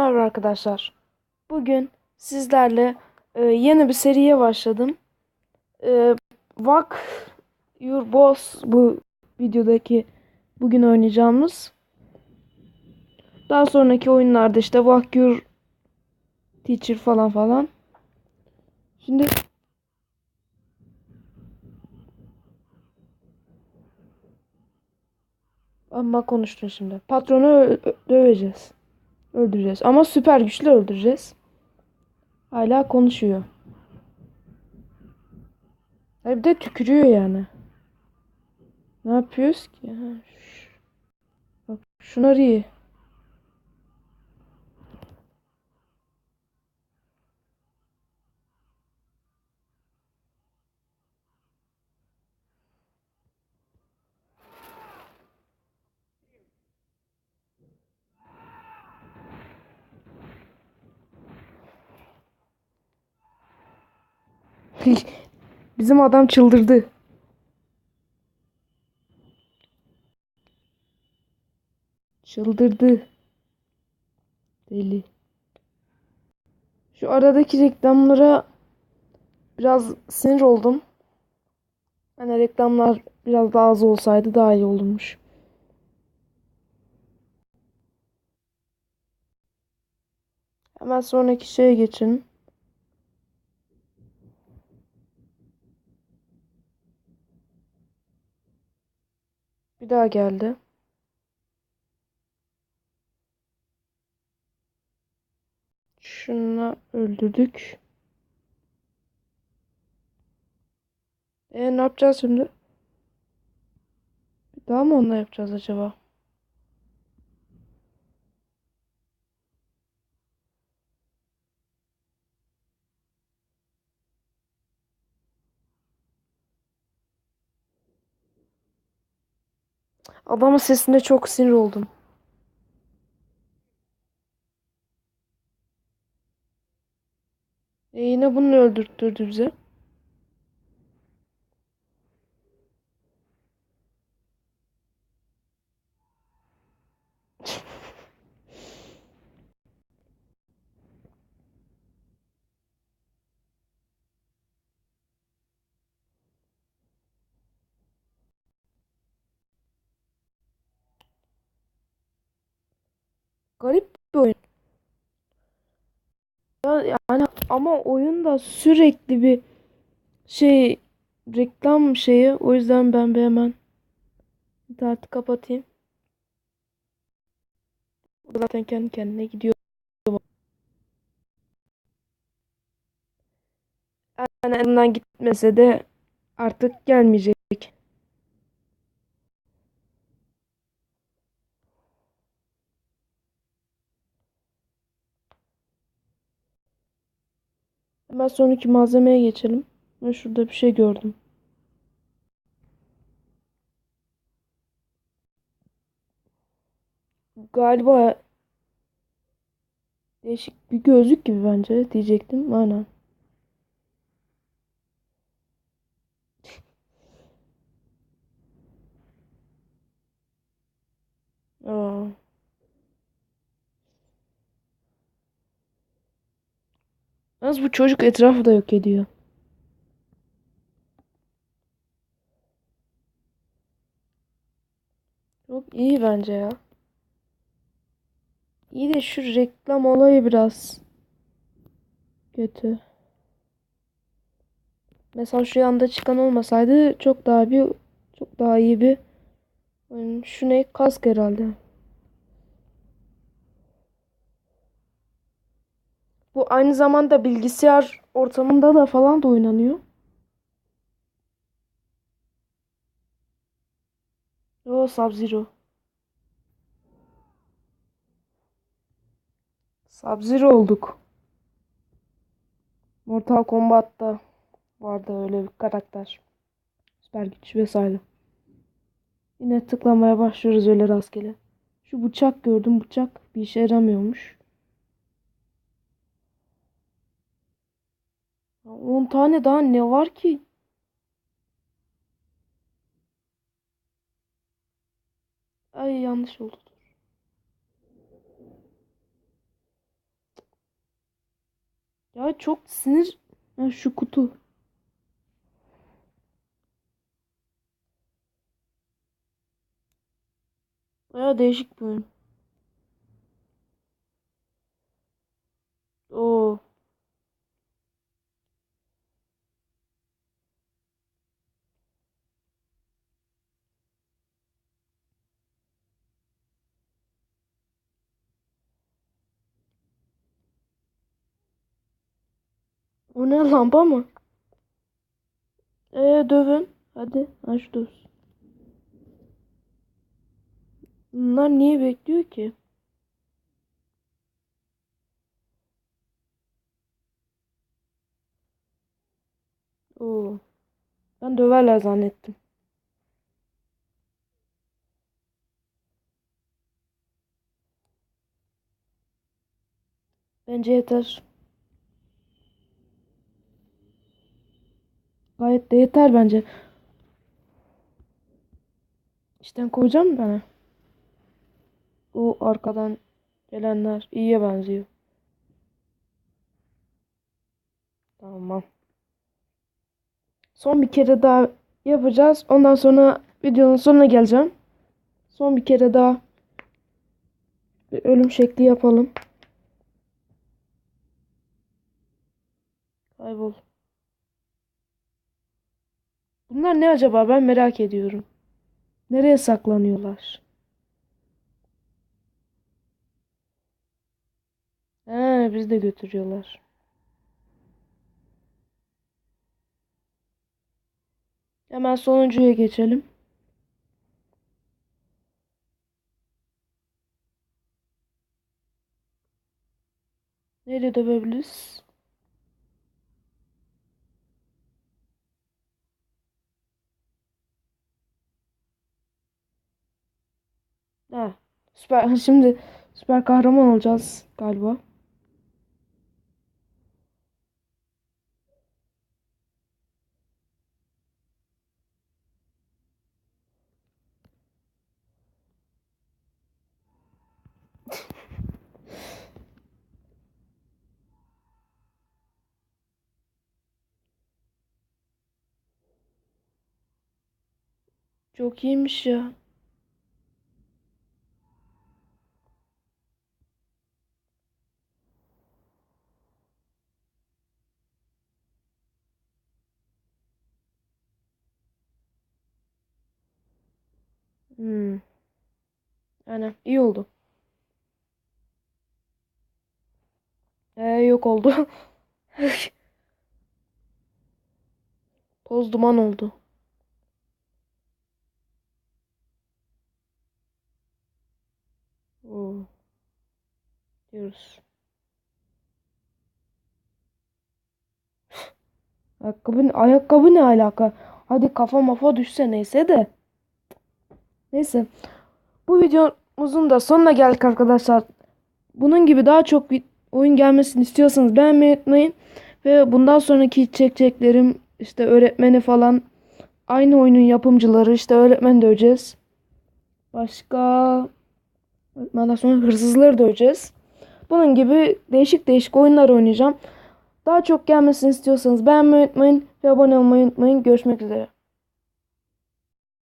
merhaba arkadaşlar. Bugün sizlerle e, yeni bir seriye başladım. E, Walk Your Boss bu videodaki bugün oynayacağımız. Daha sonraki oyunlarda işte Walk Your Teacher falan falan. Şimdi Ama konuştun şimdi. Patronu döveceğiz. Öldüreceğiz. Ama süper güçlü öldüreceğiz. Hala konuşuyor. Ha Bir de tükürüyor yani. Ne yapıyoruz ki? Bak şunlar iyi. Bizim adam çıldırdı. Çıldırdı. Deli. Şu aradaki reklamlara biraz sinir oldum. Hani reklamlar biraz daha az olsaydı daha iyi olurmuş. Hemen sonraki şeye geçin. Bir daha geldi. Şunu öldürdük. E ne yapacağız şimdi? Bir daha mı onunla yapacağız acaba? Adamın sesinde çok sinir oldum. E yine bunu öldürttürdü bize. Garip bir oyun. Ya, yani ama oyunda sürekli bir şey reklam şeyi. O yüzden ben bir hemen interneti kapatayım. Zaten kendi kendine gidiyor. Yani en azından gitmese de artık gelmeyecek. Hemen sonraki malzemeye geçelim. Ben şurada bir şey gördüm. Galiba değişik bir gözlük gibi bence diyecektim. Aynen. Aa. Yalnız bu çocuk etrafı da yok ediyor. Çok iyi bence ya. İyi de şu reklam olayı biraz kötü. Mesela şu yanda çıkan olmasaydı çok daha bir çok daha iyi bir. Şu ne? Kask herhalde. Bu aynı zamanda bilgisayar ortamında da falan da oynanıyor. O Sub-Zero. Sub-Zero olduk. Mortal Kombat'ta vardı öyle bir karakter. Süper güç vesaire. Yine tıklamaya başlıyoruz öyle rastgele. Şu bıçak gördüm. Bıçak bir işe yaramıyormuş. 10 tane daha ne var ki? Ay yanlış oldu. Ya çok sinir. Ha, şu kutu. Baya değişik bir oyun. Oo. O ne lamba mı? Ee dövün. Hadi aç dövsün. Bunlar niye bekliyor ki? Oo. Ben döverler zannettim. Bence yeter. Gayet de yeter bence. İşten kovacağım bana? O arkadan gelenler iyiye benziyor. Tamam. Son bir kere daha yapacağız. Ondan sonra videonun sonuna geleceğim. Son bir kere daha bir ölüm şekli yapalım. Kaybol. Bunlar ne acaba? Ben merak ediyorum. Nereye saklanıyorlar? He, bizi de götürüyorlar. Hemen sonuncuya geçelim. Nereye dövebiliriz? Ha, süper. Şimdi süper kahraman olacağız galiba. Çok iyiymiş ya. Hmm. Aynen iyi oldu. Ee, yok oldu. Toz duman oldu. Oo. Diyoruz. Ayakkabı, ayakkabı ne alaka? Hadi kafa mafa düşse neyse de. Neyse. Bu videomuzun da sonuna geldik arkadaşlar. Bunun gibi daha çok oyun gelmesini istiyorsanız beğenmeyi unutmayın. Ve bundan sonraki çekeceklerim işte öğretmeni falan aynı oyunun yapımcıları işte öğretmen döveceğiz. Başka öğretmenden sonra hırsızları döveceğiz. Bunun gibi değişik değişik oyunlar oynayacağım. Daha çok gelmesini istiyorsanız beğenmeyi unutmayın ve abone olmayı unutmayın. Görüşmek üzere.